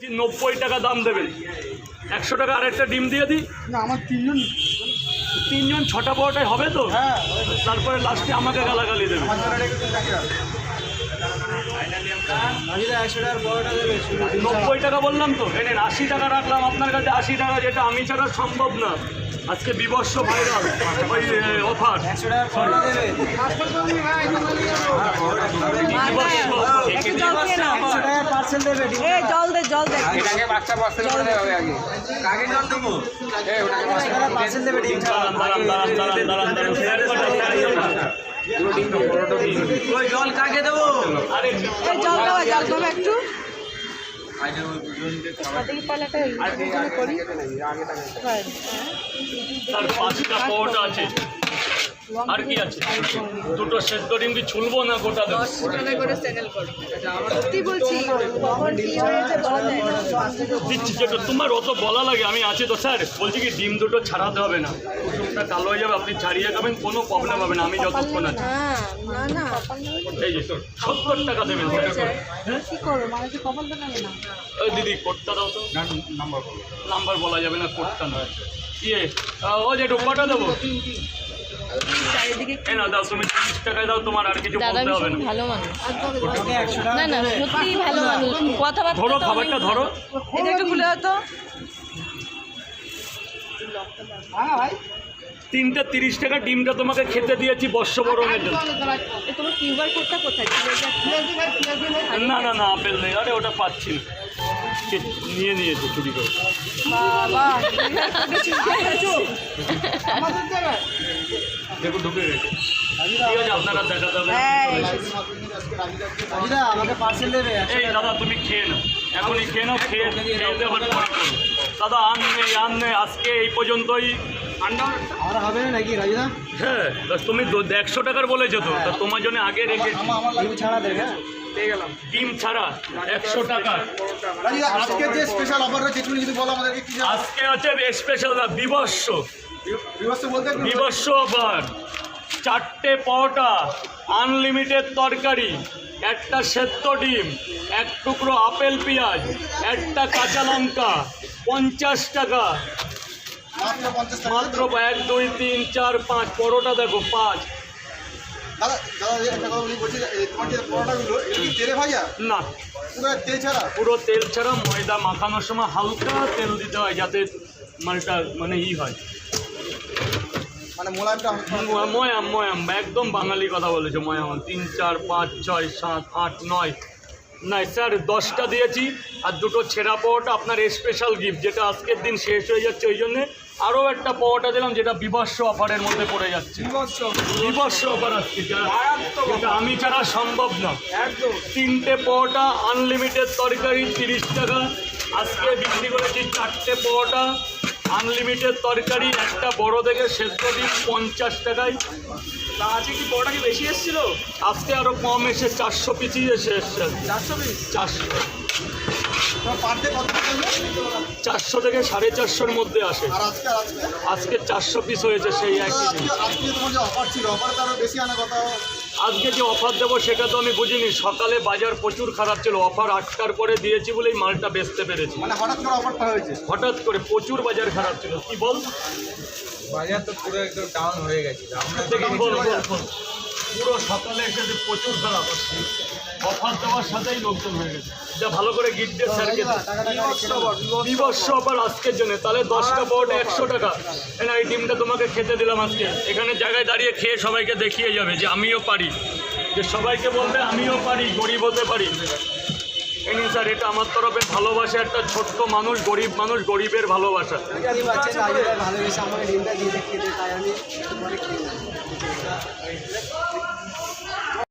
নব্বই টাকা দাম দেবেন। একশো টাকা আরেকটা ডিম দিয়ে দিই। না আমার তিনজন। তিনজন ছটা পরোটাই হবে তো? হ্যাঁ। তারপরে লাস্টে আমাকে গালাগালি দেবে। নব্বই টাকা বললাম তো? এনেন আশি টাকা রাখলাম আপনার কাছে আশি টাকা যেটা আমি ছাড়া সম্ভব না। আজকে বিবর্ষ ভাইরাল। ওই অফার একশো টাকার বড়টা দেবে একটু জল খেয়ে নাও একশো টাকার পার্সেল দেবে এ জল দে জল দে এটাকে বাচ্চা বস্তা করে দেওয়া আগে কাকে জল দেবো এই ওটাকে পার্সেল দেবে ডিম দাঁড়ান দাঁড়ান দাঁড়ান দাঁড়ান দাঁড়ান দাঁড়ান পুরো ডিম দাও, পুরোটা ডিম দাও। ওই জল কাকে দেবো আরে জল দেওয়া জল দেবো একটু পাঁচটা পরোটা আছে আর কি আছে? দুটো সেদ্ধ ডিম কি ছুলবো না গোটা দেবো? দিচ্ছি যেটা তোমার অত বলা লাগে আমি আছি তো স্যার। বলছি কি ডিম দুটো ছাড়াতে হবে না। কুসুমটা কালো হয়ে যাবে আপনি ছাড়িয়ে খাবেন কোনো প্রবলেম হবে না আমি যতক্ষণ আছি। না না না। এই যে সত্তর টাকা দেবেন স্যার। হ্যাঁ? মানে দিদি কোডটা দাও তো। নাম্বার নাম্বার বলা। যাবে না কোডটা নয়। ইয়ে ও যে কটা দেবো। চারিদিকে এ না তিরিশ টাকায় দাও তোমার আর কিছু বলতে হবে না। ভালো মানুষ। টাকা না না সত্যি ভালো মানুষ। কথাবার্তা ধরো খাবারটা ধরো। এটা একটু খুলে হতো তিনটে তিরিশ টাকা ডিমটা তোমাকে খেতে দিয়েছি বর্ষবরণের জন্য তোমার কিউআর কোডটা কোথায়? না না না আপেল নেই। আরে ওটা পাচ্ছি না। নিয়ে নিয়েছে চুরি করে। বাবা দেখো ঢুকে গেছে। আপনারা হ্যাঁ। আমাকে পার্সেল এই দাদা তুমি খেয়ে নাও। এখনই খেয়ে নাও খেয়ে দাদা আন নেই আন নেই আজকে এই পর্যন্তই। হবে না নাকি রাজিদা? হ্যাঁ তুমি একশো টাকার বলেছ তো তা তোমার জন্য আগে রেখে ছাড়া দেবে হ্যাঁ। ডিম ছাড়া একশো টাকা। আজকে যে স্পেশাল অফার রয়েছে একটু যদি বলো আমাদেরকে আজকে হচ্ছে স্পেশাল বিবর্ষ বিবর্ষ অফার চারটে পরোটা আনলিমিটেড তরকারি একটা সেদ্ধ ডিম এক টুকরো আপেল পেঁয়াজ একটা কাঁচা লঙ্কা পঞ্চাশ টাকা। মাত্র পঞ্চাশ টাকা। মাত্র এক দুই তিন চার পাঁচ পরোটা দেখো পাঁচ। দাদা দাদা একটা কথা বলি বলছি যে, এই তোমার যে পরোটাগুলো এটা কি তেলে ভাজা? না। পুরো তেল ছাড়া? পুরো তেল ছাড়া ময়দা মাখানোর সময় হালকা তেল দিতে হয় যাতে মালটা মানে ই হয়। মানে মোলায়েমটা ময়াম ময়াম একদম বাঙালি কথা বলেছে ময়াম। তিন চার পাঁচ ছয় সাত আট নয়। নাই স্যার দশটা দিয়েছি আর দুটো ছেঁড়া পাওয়াটা আপনার স্পেশাল গিফট যেটা আজকের দিন শেষ হয়ে যাচ্ছে ওই জন্যে আরও একটা পাওয়াটা দিলাম যেটা বিবর্ষ অফারের মধ্যে পড়ে যাচ্ছে। বিবর্ষ অফার। আসছে যেটা আমি ছাড়া সম্ভব না। তিনটে পাওয়াটা আনলিমিটেড তরকারি তিরিশ টাকা। আজকে বিক্রি করেছি চারটে পাওয়াটা আনলিমিটেড তরকারি একটা বড় দেখে সেদ্ধ ডিম পঞ্চাশ টাকায়। তা আজকে কি বড়টা কি বেশি এসেছিল? আজকে আরও কম এসে চারশো পিসই এসে এসছে। চারশো পিস চারশো? চারশো থেকে সাড়ে চারশোর মধ্যে আসে। আজকে আর চারশো পিস হয়েছে সেই একই আজকে যে অফার আরও দেবো সেটা তো আমি বুঝিনি। সকালে বাজার প্রচুর খারাপ ছিল। অফার আটটার পরে দিয়েছি বলেই মালটা বেচতে পেরেছি। মানে হঠাৎ করে অফারটা হয়েছে? হঠাৎ করে প্রচুর বাজার খারাপ ছিল। কি বল? বাজার তো পুরো একদম ডাউন হয়ে গেছে। আমরা। পুরো সকালে এসে প্রচুর খারাপ আসছে অফার দেওয়ার সাথেই লোকজন হয়ে গেছে। যা ভালো করে স্যারকে দে। বিবর্ষ অফার আজকের জন্য। তাহলে দশটা একশো টাকা। এই ডিমটা তোমাকে খেতে দিলাম আজকে। এখানে জায়গায় দাঁড়িয়ে খেয়ে সবাইকে দেখিয়ে যাবে যে আমিও পারি। যে সবাইকে বলবে আমিও পারি গরিব হতে পারি। স্যার, এটা আমার তরফে ভালোবাসা, একটা ছোট্ট মানুষ, গরিব মানুষ, গরিবের ভালোবাসা বুঝতে পারছেন ভালোবেসে, আমাকে ডিমটা দিয়ে তাই আমি পরে খেয়ে নেব।